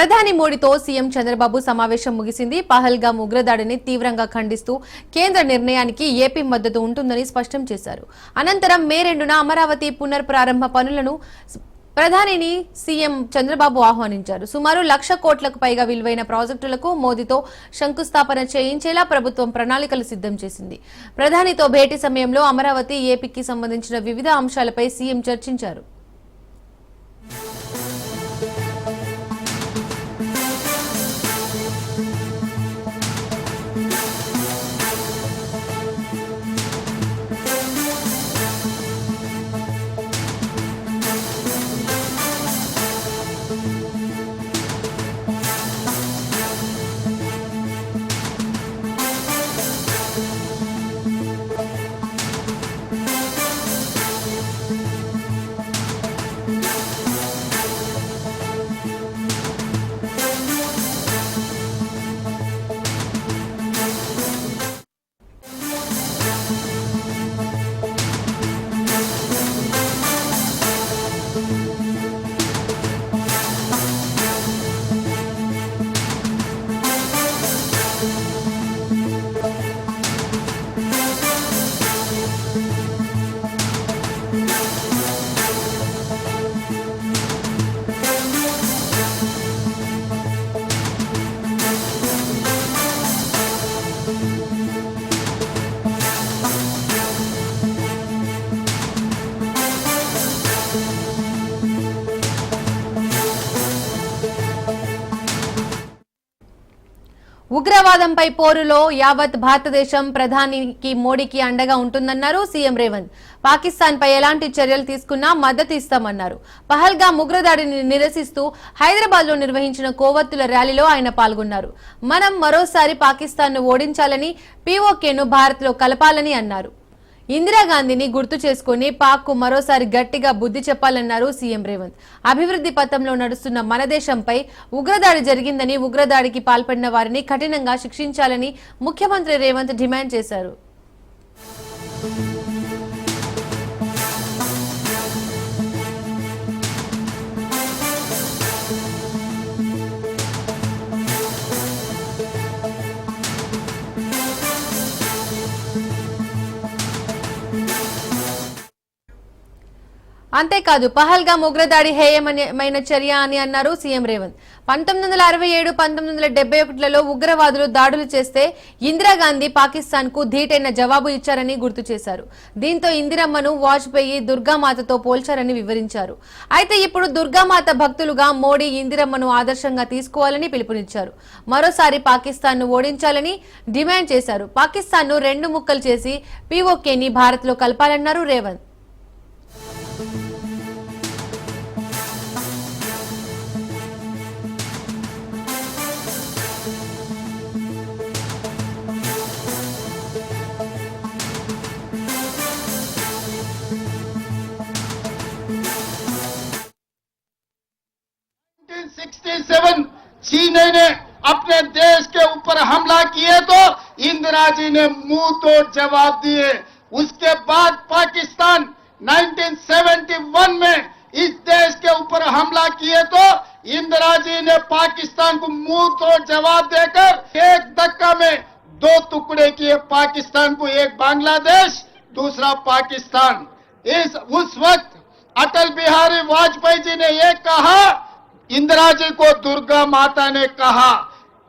ప్రధాని మోడీతో సీఎం చంద్రబాబు సమావేశం ముగిసింది. పహల్గా ఉగ్రదాడిని తీవ్రంగా ఖండిస్తూ కేంద్ర నిర్ణయానికి ఏపీ మద్దతు ఉంటుందని స్పష్టం చేశారు. అనంతరం మే రెండున అమరావతి పునర్ప్రారంభ పనులను ప్రధానిని సీఎం చంద్రబాబు ఆహ్వానించారు. సుమారు లక్ష కోట్లకు పైగా విలువైన ప్రాజెక్టులకు మోదీతో శంకుస్థాపన చేయించేలా ప్రభుత్వం ప్రణాళికలు సిద్ధం చేసింది. ప్రధానితో భేటీ సమయంలో అమరావతి ఏపీకి సంబంధించిన వివిధ అంశాలపై సీఎం చర్చించారు. Música ఉగ్రవాదంపై పోరులో యావత్ భారతదేశం ప్రధానికి మోడీకి అండగా ఉంటుందన్నారు సీఎం రేవంత్. పాకిస్తాన్పై ఎలాంటి చర్యలు తీసుకున్నా మద్దతు ఇస్తామన్నారు. పహల్గా ఉగ్రదాడిని నిరసిస్తూ హైదరాబాద్లో నిర్వహించిన కోవత్తుల ర్యాలీలో ఆయన పాల్గొన్నారు. మనం మరోసారి పాకిస్తాన్ను ఓడించాలని పీఓకేను భారత్లో కలపాలని అన్నారు. ఇందిరాగాంధీని గుర్తు చేసుకుని పాక్కు మరోసారి గట్టిగా బుద్ధి చెప్పాలన్నారు సీఎం రేవంత్. అభివృద్ధి పథంలో నడుస్తున్న మన దేశంపై ఉగ్రదాడి జరిగిందని ఉగ్రదాడికి పాల్పడిన వారిని కఠినంగా శిక్షించాలని ముఖ్యమంత్రి రేవంత్ డిమాండ్ చేశారు. అంతేకాదు పహల్గా ఉగ్రదాడి హేయమైన చర్య అని అన్నారు సీఎం రేవంత్. పంతొమ్మిది వందల అరవై ఏడు పంతొమ్మిది వందల డెబ్బై ఒకటిలలో ఉగ్రవాదులు దాడులు చేస్తే ఇందిరాగాంధీ పాకిస్తాన్కు ధీటైన జవాబు ఇచ్చారని గుర్తు చేశారు. దీంతో ఇందిరమ్మను వాజ్పేయి దుర్గామాతతో పోల్చారని వివరించారు. అయితే ఇప్పుడు దుర్గామాత భక్తులుగా మోడీ ఇందిరమ్మను ఆదర్శంగా తీసుకోవాలని పిలుపునిచ్చారు. మరోసారి పాకిస్తాన్ను ఓడించాలని డిమాండ్ చేశారు. పాకిస్తాన్ను రెండు ముక్కలు చేసి పీఓకేని భారత్లో కలపాలన్నారు రేవంత్. सेवन चीन ने अपने देश के ऊपर हमला किए तो इंदिरा जी ने मुँह तोड़ जवाब दिए। उसके बाद पाकिस्तान 1971 में इस देश के ऊपर हमला किए तो इंदिरा जी ने पाकिस्तान को मुँह तोड़ जवाब देकर एक धक्का में दो टुकड़े किए। पाकिस्तान को एक बांग्लादेश, दूसरा पाकिस्तान। इस, उस वक्त अटल बिहारी वाजपेयी जी ने ये कहा इंदिरा जी को दुर्गा माता ने कहा,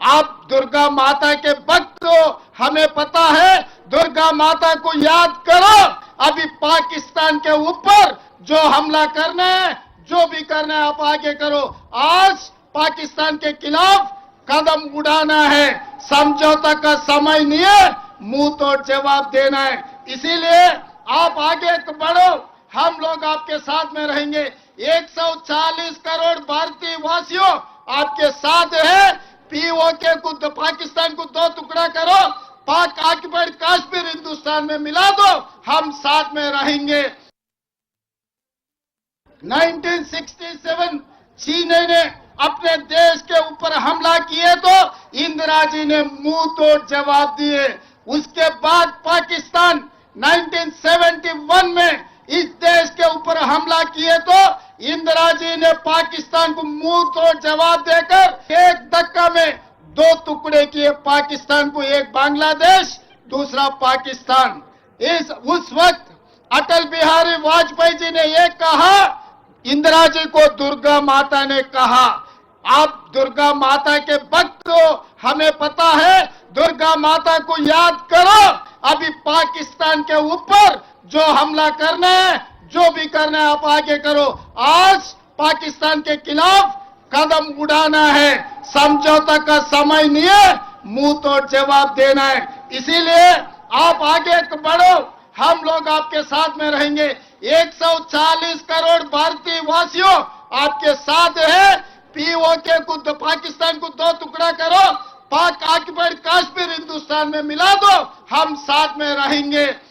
आप दुर्गा माता के भक्त हो, हमें पता है, दुर्गा माता को याद करो। अभी पाकिस्तान के ऊपर जो हमला करना है, जो भी करना है, आप आगे करो। आज पाकिस्तान के खिलाफ कदम उड़ाना है। समझौता का समय नहीं है, मुँह तोड़ जवाब देना है। इसीलिए आप आगे बढ़ो। हम लोग आपके साथ में रहेंगे। 140 करोड़ भारतीय वासियों आपके साथ है। पीओके को तो पाकिस्तान को दो टुकड़ा करो। पाक ऑक्युपाइड कश्मीर हिंदुस्तान में मिला दो। हम साथ में रहेंगे। 1967 चीन ने अपने देश के ऊपर हमला किए तो इंदिरा जी ने मुँह तोड़ जवाब दिए। उसके बाद पाकिस्तान 1971 में इस देश के ऊपर हमला किए तो इंदिरा जी ने पाकिस्तान को मुँह तोड़ जवाब देकर एक धक्का में दो टुकड़े किए। पाकिस्तान को एक बांग्लादेश, दूसरा पाकिस्तान। इस, उस वक्त अटल बिहारी वाजपेयी जी ने ये कहा, इंदिरा जी को दुर्गा माता ने कहा, आप दुर्गा माता के भक्त को हमें पता है, दुर्गा माता को याद करो, अभी पाकिस्तान के ऊपर जो हमला करना है, जो भी करना है, आप आगे करो। आज पाकिस्तान के खिलाफ कदम उड़ाना है। समझौता का समय नहीं है, मुँह तोड़ जवाब देना है। इसीलिए आप आगे बढ़ो। हम लोग आपके साथ में रहेंगे। 140 करोड़ भारतीय वासियों आपके साथ है। पीओके को दो- पाकिस्तान को दो टुकड़ा करो। पाक ऑक्युपाइड कश्मीर हिंदुस्तान में मिला दो। हम साथ में रहेंगे।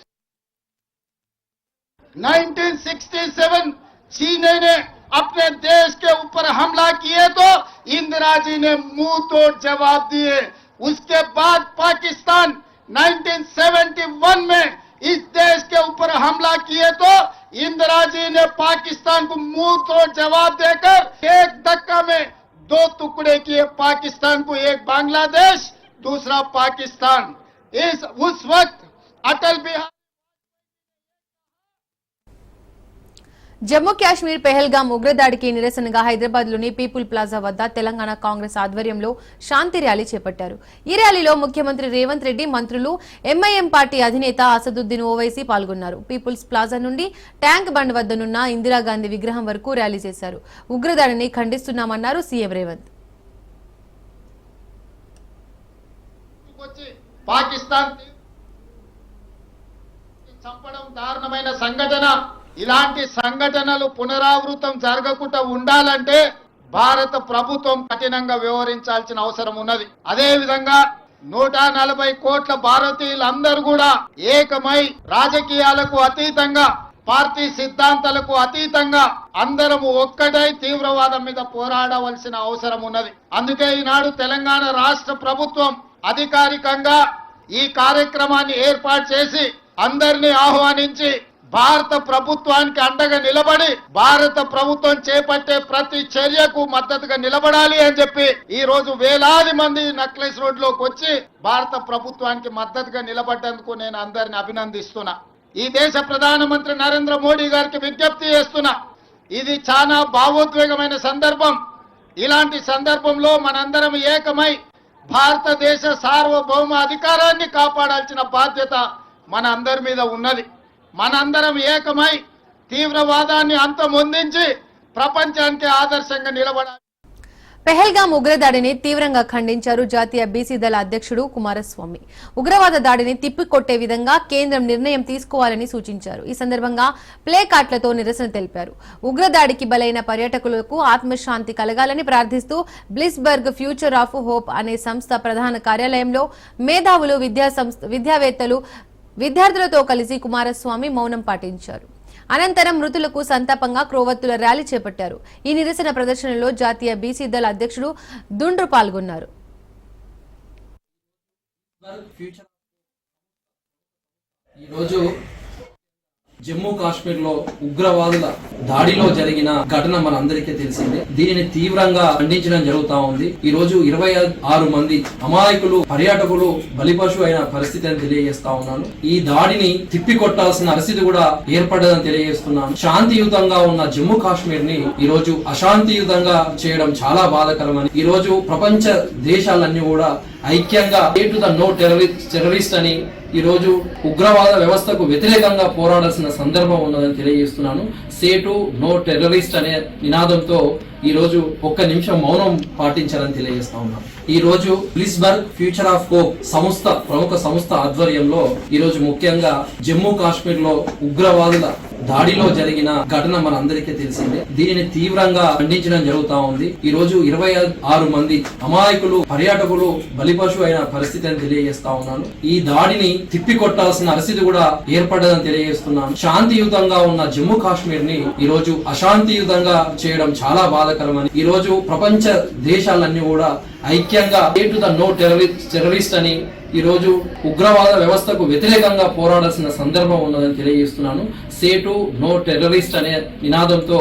1967 चीन ने अपने देश के ऊपर हमला किए तो इंदिरा जी ने मुँह तोड़ जवाब दिए। उसके बाद पाकिस्तान 1971 में इस देश के ऊपर हमला किए तो इंदिरा जी ने पाकिस्तान को मुँह तोड़ जवाब देकर एक धक्का में दो टुकड़े किए। पाकिस्तान को एक बांग्लादेश, दूसरा पाकिस्तान। इस, उस वक्त अटल बिहारी జమ్మూ కాశ్మీర్ పెహల్గాం ఉగ్రదాడికి నిరసనగా హైదరాబాద్లోని పీపుల్ ప్లాజా వద్ద తెలంగాణ కాంగ్రెస్ ఆధ్వర్యంలో శాంతి ర్యాలీ చేపట్టారు. ఈ ర్యాలీలో ముఖ్యమంత్రి రేవంత్ రెడ్డి మంత్రులు ఎంఐఎం పార్టీ అధినేత అసదుద్దీన్ ఓవైసీ పాల్గొన్నారు. పీపుల్స్ ప్లాజా నుండి ట్యాంక్ బండ్ వద్దనున్న ఇందిరాగాంధీ విగ్రహం వరకు ర్యాలీ చేశారు. ఉగ్రదాడిని ఖండిస్తున్నామన్నారు సీఎం రేవంత్. పాకిస్తాన్ చంపడం దారుణమైన సంఘటన. ఇలాంటి సంఘటనలు పునరావృతం జరగకుండా ఉండాలంటే భారత ప్రభుత్వం కఠినంగా వ్యవహరించాల్సిన అవసరం ఉన్నది. అదే విధంగా నూట నలభై కోట్ల భారతీయులందరూ కూడా ఏకమై రాజకీయాలకు అతీతంగా పార్టీ సిద్ధాంతాలకు అతీతంగా అందరము ఒక్కటై తీవ్రవాదం మీద పోరాడవలసిన అవసరం ఉన్నది. అందుకే ఈనాడు తెలంగాణ రాష్ట్ర ప్రభుత్వం అధికారికంగా ఈ కార్యక్రమాన్ని ఏర్పాటు చేసి అందరినీ ఆహ్వానించి భారత ప్రభుత్వానికి అండగా నిలబడి భారత ప్రభుత్వం చేపట్టే ప్రతి చర్యకు మద్దతుగా నిలబడాలి అని చెప్పి ఈ రోజు వేలాది మంది నక్లెస్ రోడ్లోకి వచ్చి భారత ప్రభుత్వానికి మద్దతుగా నిలబడ్డందుకు నేను అందరిని అభినందిస్తున్నా. ఈ దేశ ప్రధానమంత్రి నరేంద్ర మోడీ గారికి విజ్ఞప్తి చేస్తున్నా. ఇది చాలా భావోద్వేగమైన సందర్భం. ఇలాంటి సందర్భంలో మనందరం ఏకమై భారతదేశ సార్వభౌమ అధికారాన్ని కాపాడాల్సిన బాధ్యత మన అందరి మీద ఉన్నది. మనందరం ఏకమై తీవ్రవాదాన్ని అంతమొందించి ప్రపంచానికి ఆదర్శంగా నిలబడాలి. పెహల్గాం ఉగ్రదాడిని తీవ్రంగా ఖండించారు జాతీయ బీసీ దళ అధ్యక్షుడు కుమారస్వామి. ఉగ్రవాద దాడిని తిప్పికొట్టే విధంగా కేంద్రం నిర్ణయం తీసుకోవాలని సూచించారు. ఈ సందర్భంగా ప్లే కార్డులతో నిరసన తెలిపారు. ఉగ్రదాడికి బలైన పర్యాటకులకు ఆత్మశాంతి కలగాలని ప్రార్థిస్తూ బ్లిస్బర్గ్ ఫ్యూచర్ ఆఫ్ హోప్ అనే సంస్థ ప్రధాన కార్యాలయంలో మేధావులు విద్యా సంస్థ విద్యావేత్తలు విద్యార్థులతో కలిసి కుమారస్వామి మౌనం పాటించారు. అనంతరం మృతులకు సంతాపంగా క్రోవత్తుల ర్యాలీ చేపట్టారు. ఈ నిరసన ప్రదర్శనలో జాతీయ బీసీ దళ అధ్యక్షుడు దుండ్రు పాల్గొన్నారు. ఈరోజు జమ్మూ కాశ్మీర్లో ఉగ్రవాదుల దాడిలో జరిగిన ఘటన మన అందరికీ తెలిసిందే. దీనిని తీవ్రంగా ఖండించడం జరుగుతా ఉంది. ఈ రోజు ఇరవై ఆరు మంది అమాయకులు పర్యాటకులు బలిపశు అయిన పరిస్థితి అని తెలియజేస్తా ఉన్నాను. ఈ దాడిని తిప్పికొట్టాల్సిన పరిస్థితి కూడా ఏర్పడ్డదని తెలియజేస్తున్నాను. శాంతియుతంగా ఉన్న జమ్మూ కాశ్మీర్ని ఈ రోజు అశాంతియుతంగా చేయడం చాలా బాధాకరమని ఈ రోజు ప్రపంచ దేశాలన్నీ కూడా ఐక్యంగా to the no terrorist terrorist అని ఈరోజు ఉగ్రవాద వ్యవస్థకు వ్యతిరేకంగా పోరాడాల్సిన సందర్భం ఉన్నదని తెలియజేస్తున్నాను. సేటు నో టెర్రరిస్ట్ అనే నినాదంతో ఈరోజు ఒక్క నిమిషం మౌనం పాటించాలని తెలియజేస్తా ఉన్నాం ఈ రోజు బ్లిస్బర్గ్ ఫ్యూచర్ ఆఫ్ కోప్ సంస్థ ప్రముఖ సంస్థ ఆధ్వర్యంలో ఈరోజు ముఖ్యంగా జమ్మూ కాశ్మీర్లో ఉగ్రవాదుల దాడిలో జరిగిన ఘటన మన అందరికీ తెలిసిందే. దీనిని తీవ్రంగా ఖండించడం జరుగుతా ఉంది. ఈ రోజు ఇరవై ఆరు మంది అమాయకులు పర్యాటకులు బలిపశు అయిన పరిస్థితి అని తెలియజేస్తా ఉన్నాను. ఈ దాడిని తిప్పికొట్టాల్సిన పరిస్థితి కూడా ఏర్పడ్డదని తెలియజేస్తున్నాను. శాంతియుతంగా ఉన్న జమ్మూ కాశ్మీర్ని ఈ రోజు అశాంతియుతంగా చేయడం చాలా బాధకరమని ఈ రోజు ప్రపంచ దేశాలన్నీ కూడా ఐక్యంగా to the no terrorist terrorist అని ఈరోజు ఉగ్రవాద వ్యవస్థకు వ్యతిరేకంగా పోరాడాల్సిన సందర్భం ఉన్నదని తెలియజేస్తున్నాను. సేటు నో టెర్రరిస్ట్ అనే నినాదంతో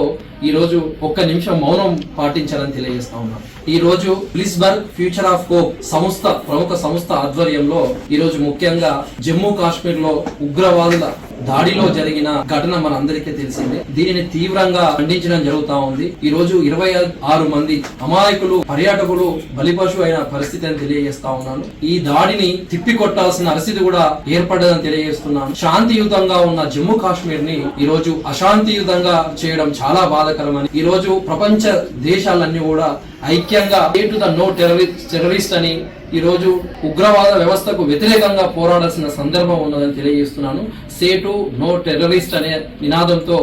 ఈరోజు ఒక్క నిమిషం మౌనం పాటించాలని తెలియజేస్తా ఉన్నాను. ఈ రోజు బ్లిస్బర్గ్ ఫ్యూచర్ ఆఫ్ కోప్ సంస్థ ప్రముఖ సంస్థ ఆధ్వర్యంలో ఈ రోజు ముఖ్యంగా జమ్మూ కాశ్మీర్లో ఉగ్రవాదుల దాడిలో జరిగిన ఘటన మన అందరికీ తెలిసిందే. దీనిని తీవ్రంగా ఖండించడం జరుగుతా ఉంది. ఈ రోజు ఇరవై ఆరు మంది అమాయకులు పర్యాటకులు బలిపశు అయిన పరిస్థితి అని తెలియజేస్తా ఉన్నాను. ఈ దాడిని తిప్పికొట్టాల్సిన పరిస్థితి కూడా ఏర్పడ్డదని తెలియజేస్తున్నాను. శాంతియుతంగా ఉన్న జమ్మూ కాశ్మీర్ని ఈ రోజు అశాంతియుతంగా చేయడం చాలా బాధాకరమని ఈ రోజు ప్రపంచ దేశాలన్నీ కూడా ఐక్యంగా to the no terrorist terrorist అని ఈ రోజు ఉగ్రవాద వ్యవస్థకు వ్యతిరేకంగా పోరాడాల్సిన సందర్భం ఉన్నదని తెలియజేస్తున్నాను. సేటు నో టెర్రరిస్ట్ అనే నినాదంతో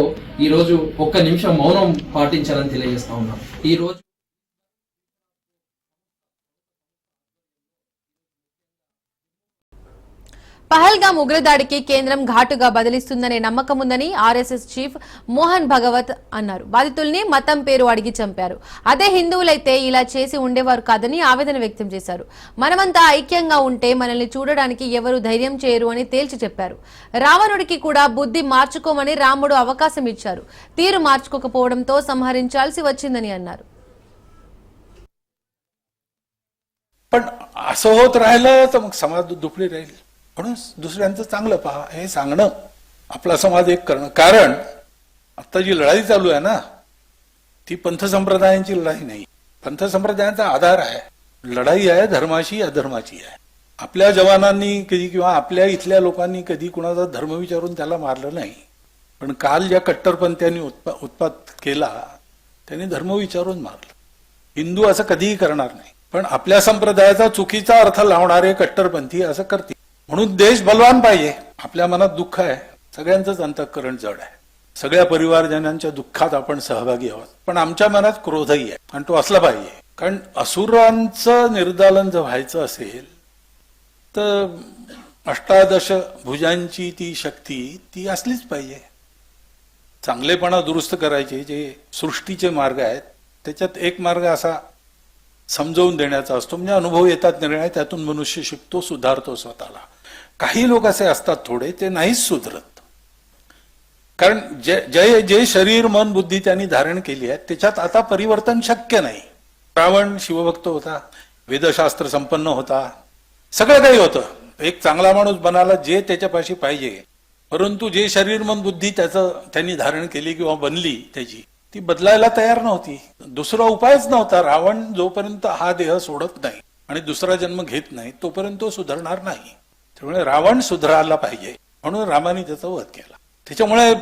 ఈ రోజు ఒక్క నిమిషం మౌనం పాటించాలని తెలియజేస్తా ఉన్నాను ఈరోజు పహల్గామ్ ఉగ్రదాడికి కేంద్రం ఘాటుగా బదిలిస్తుందనే నమ్మకం ఉందని ఆర్ఎస్ఎస్ చీఫ్ మోహన్ భగవత్ అన్నారు బాధితుల్ని మతం పేరు అడిగి చంపారు అదే హిందువులైతే ఇలా చేసి ఉండేవారు కాదని ఆవేదన వ్యక్తం చేశారు మనమంతా ఐక్యంగా ఉంటే మనల్ని చూడడానికి ఎవరు ధైర్యం చేయరు అని తేల్చి చెప్పారు రావణుడికి కూడా బుద్ధి మార్చుకోమని రాముడు అవకాశం ఇచ్చారు తీరు మార్చుకోకపోవడంతో సంహరించాల్సి వచ్చిందని అన్నారు पण असं होत राहिलं तर मग समाज दुपडी राहील म्हणून दुसऱ्यांचं चांगलं पहा हे सांगणं आपला समाज एक करणं. कारण आता जी लढाई चालू आहे ना ती पंथ संप्रदायांची लढाई नाही. पंथ संप्रदायांचा आधार आहे. लढाई आहे धर्माशी अधर्माची आहे. आपल्या जवानांनी कधी किंवा आपल्या इथल्या लोकांनी कधी कुणाचा धर्म विचारून त्याला मारलं नाही. पण काल ज्या कट्टरपंथ्यांनी उत्पा उत्पात केला त्यांनी धर्म विचारून मारलं. हिंदू असं कधीही करणार नाही. पण आपल्या संप्रदायाचा चुकीचा अर्थ लावणारे कट्टरपंथी असं करतील. म्हणून देश बलवान पाहिजे. आपल्या मनात दुःख आहे. सगळ्यांचंच अंतःकरण जड आहे. सगळ्या परिवारजनांच्या दुःखात आपण सहभागी आहोत. पण आमच्या मनात क्रोधही आहे. आणि तो असला पाहिजे. कारण असुरांचं निर्दालन जर व्हायचं असेल तर अष्टादश भुजांची ती शक्ती ती असलीच पाहिजे. चांगलेपणा दुरुस्त करायचे जे सृष्टीचे मार्ग आहेत त्याच्यात एक मार्ग असा समजवून देण्याचा असतो. म्हणजे अनुभव येतात निर्णय त्यातून मनुष्य शिकतो सुधारतो स्वतःला. काही लोक असे असतात थोडे ते नाहीच सुधरत. कारण जे जे जे शरीर मन बुद्धी त्यांनी धारण केली आहे त्याच्यात आता परिवर्तन शक्य नाही. रावण शिवभक्त होता वेदशास्त्र संपन्न होता सगळं काही होतं. एक चांगला माणूस बनायला जे त्याच्यापाशी पाहिजे. परंतु जे शरीर मन बुद्धी त्याचं त्यांनी धारण केली किंवा बनली त्याची ती बदलायला तयार नव्हती. दुसरा उपायच नव्हता. रावण जोपर्यंत हा देह सोडत नाही आणि दुसरा जन्म घेत नाही तोपर्यंत तो सुधारणार नाही. त्यामुळे रावण सुधारायला पाहिजे. म्हणून रामाने त्याचा वध केला. त्याच्यामुळे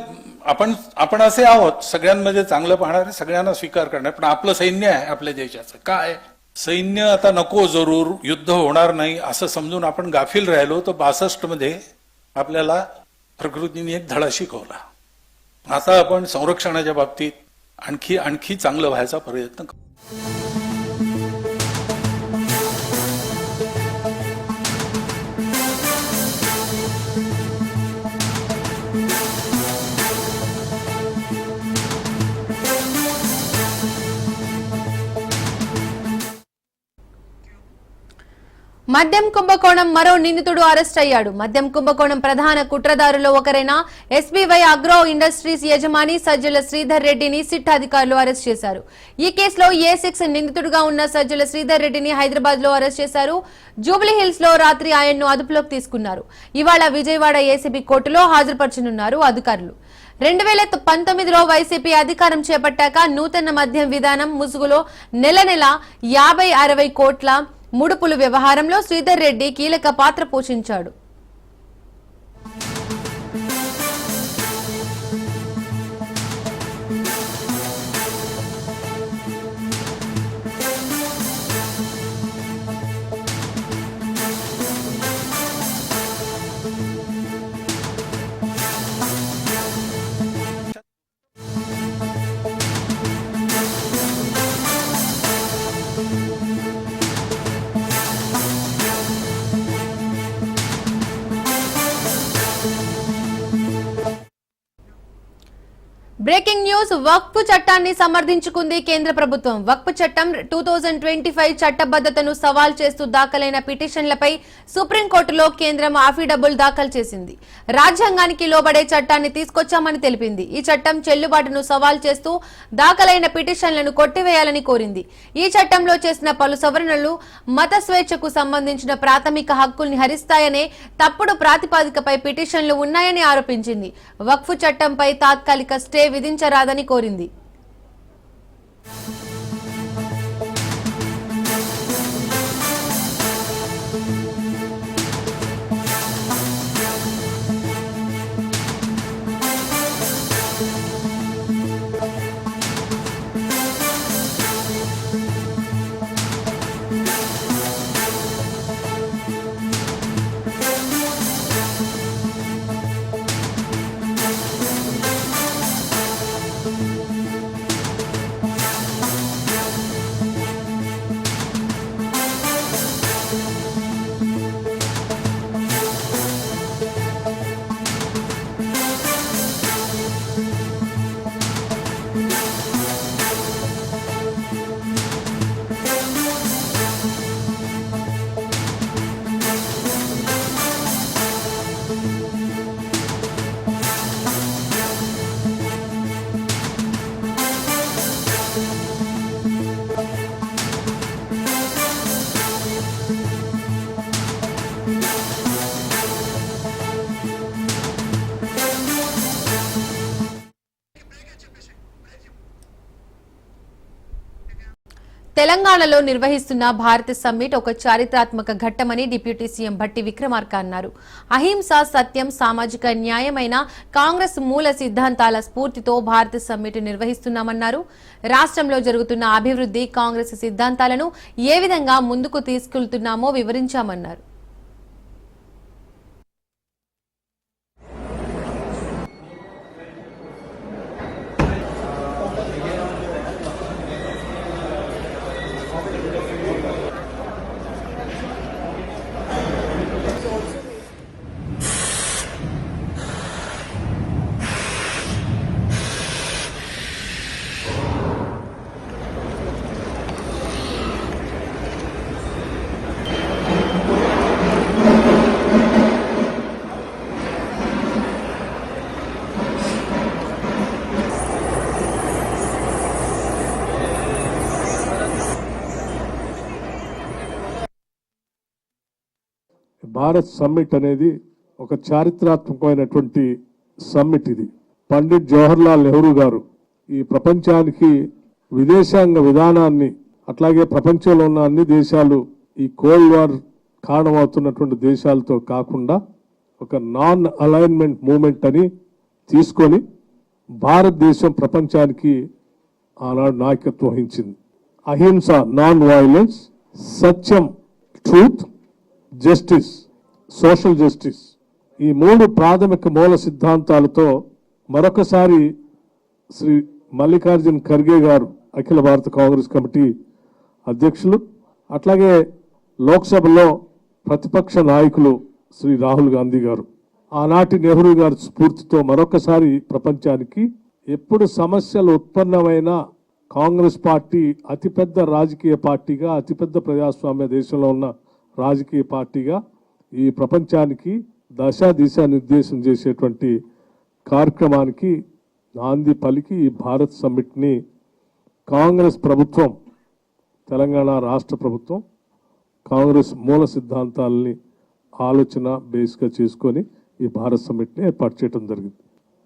आपण आपण असे आहोत सगळ्यांमध्ये चांगलं पाहणारे सगळ्यांना स्वीकार करणार पण आपलं सैन्य आहे आपल्या देशाचं. काय? सैन्य आता नको जरूर युद्ध होणार नाही असं समजून आपण गाफील राहिलो तर बासष्टमध्ये आपल्याला प्रकृतीने एक धडा शिकवला. आता आपण संरक्षणाच्या बाबतीत आणखी आणखी चांगलं व्हायचा प्रयत्न करू. మద్యం కుంభకోణం మరో నిందితుడు అరెస్ట్ అయ్యాడు. మద్యం కుంభకోణం ప్రధాన కుట్రదారులో ఒకరైన ఎస్బీవై అగ్రో ఇండస్ట్రీస్ యజమాని సజ్జల శ్రీధర్ రెడ్డిని సిట్ అధికారులు అరెస్ట్ చేశారు. ఈ కేసులో ఏ సిక్స్ నిందితుడుగా ఉన్న సజ్జల శ్రీధర్ రెడ్డిని హైదరాబాద్లో అరెస్ట్ చేశారు. జూబ్లీ హిల్స్లో రాత్రి ఆయన్ను అదుపులోకి తీసుకున్నారు. ఇవాళ విజయవాడ ఏసీబీ కోర్టులో హాజరుపరచనున్నారు అధికారులు. రెండు వేల పంతొమ్మిదిలో వైసీపీ అధికారం చేపట్టాక నూతన మద్యం విధానం ముసుగులో నెల నెల యాభై అరవై కోట్ల ముడుపులు వ్యవహారంలో శ్రీధర్ రెడ్డి కీలక పాత్ర పోషించాడు. బ్రేకింగ్ న్యూస్ వక్ఫ్ చట్టాన్ని సమర్థించుకుంది కేంద్ర ప్రభుత్వం. వక్ఫ్ చట్టం టూ థౌజండ్ ట్వంటీ ఫైవ్ చట్టబద్దతను సవాల్ చేస్తూ దాఖలైన పిటిషన్లపై సుప్రీంకోర్టులో కేంద్రం అఫిడబుల్ దాఖలు చేసింది. రాజ్యాంగానికి లోబడే చట్టాన్ని తీసుకొచ్చామని తెలిపింది. ఈ చట్టం చెల్లుబాటును సవాల్ చేస్తూ దాఖలైన పిటిషన్లను కొట్టివేయాలని కోరింది. ఈ చట్టంలో చేసిన పలు సవరణలు మత స్వేచ్ఛకు సంబంధించిన ప్రాథమిక హక్కుల్ని హరిస్తాయనే తప్పుడు ప్రాతిపాదికపై పిటిషన్లు ఉన్నాయని ఆరోపించింది. వక్ఫ్ చట్టంపై తాత్కాలిక స్టే విధించరాదని కోరింది. తెలంగాణలో నిర్వహిస్తున్న భారత సమ్మిట్ ఒక చారిత్రాత్మక ఘట్టమని డిప్యూటీ సీఎం భట్టి విక్రమార్క అన్నారు. అహింస సత్యం సామాజిక న్యాయమైన కాంగ్రెస్ మూల సిద్ధాంతాల స్ఫూర్తితో భారత సమ్మిట్ నిర్వహిస్తున్నామన్నారు. రాష్ట్రంలో జరుగుతున్న అభివృద్ధి కాంగ్రెస్ సిద్ధాంతాలను ఏ విధంగా ముందుకు తీసుకెళ్తున్నామో వివరించామన్నారు. భారత్ సమ్మిట్ అనేది ఒక చారిత్రాత్మకమైనటువంటి సమ్మిట్ ఇది. పండిట్ జవహర్లాల్ నెహ్రూ గారు ఈ ప్రపంచానికి విదేశాంగ విధానాన్ని అట్లాగే ప్రపంచంలో ఉన్న అన్ని దేశాలు ఈ కోల్డ్ వార్ కారణమవుతున్నటువంటి దేశాలతో కాకుండా ఒక నాన్ అలైన్మెంట్ మూమెంట్ అని తీసుకొని భారతదేశం ప్రపంచానికి ఆనాడు నాయకత్వం వహించింది. అహింస నాన్ వైలెన్స్ సత్యం ట్రూత్ జస్టిస్ సోషల్ జస్టిస్. ఈ మూడు ప్రాథమిక మూల సిద్ధాంతాలతో మరొకసారి శ్రీ మల్లికార్జున్ ఖర్గే గారు అఖిల భారత కాంగ్రెస్ కమిటీ అధ్యక్షులు అట్లాగే లోక్సభలో ప్రతిపక్ష నాయకులు శ్రీ రాహుల్ గాంధీ గారు. ఆనాటి నెహ్రూ గారి స్ఫూర్తితో మరొకసారి ప్రపంచానికి ఎప్పుడు సమస్యలు ఉత్పన్నమైన కాంగ్రెస్ పార్టీ అతిపెద్ద రాజకీయ పార్టీగా అతిపెద్ద ప్రజాస్వామ్య దేశంలో ఉన్న రాజకీయ పార్టీగా ఈ ప్రపంచానికి దశా దిశ నిర్దేశం చేసేటువంటి కార్యక్రమానికి నాంది పలికి ఈ భారత్ సమ్మిట్ని కాంగ్రెస్ ప్రభుత్వం తెలంగాణ రాష్ట్ర ప్రభుత్వం కాంగ్రెస్ మూల సిద్ధాంతాలని ఆలోచన బేస్గా చేసుకొని ఈ భారత్ సమ్మిట్ని ఏర్పాటు చేయడం జరిగింది.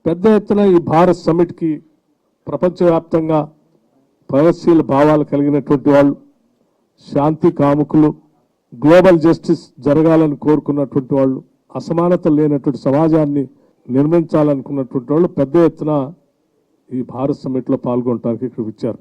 పెద్ద ఎత్తున ఈ భారత్ సమ్మిట్కి ప్రపంచవ్యాప్తంగా ప్రగతిశీల భావాలు కలిగినటువంటి వాళ్ళు శాంతి కాముకులు గ్లోబల్ జస్టిస్ జరగాలని కోరుకున్నటువంటి వాళ్ళు అసమానత లేనటువంటి సమాజాన్ని నిర్మించాలనుకున్నటువంటి వాళ్ళు పెద్ద ఎత్తున ఈ భారత్ సమ్మిట్లో పాల్గొనడానికి ఇక్కడికి వచ్చారు.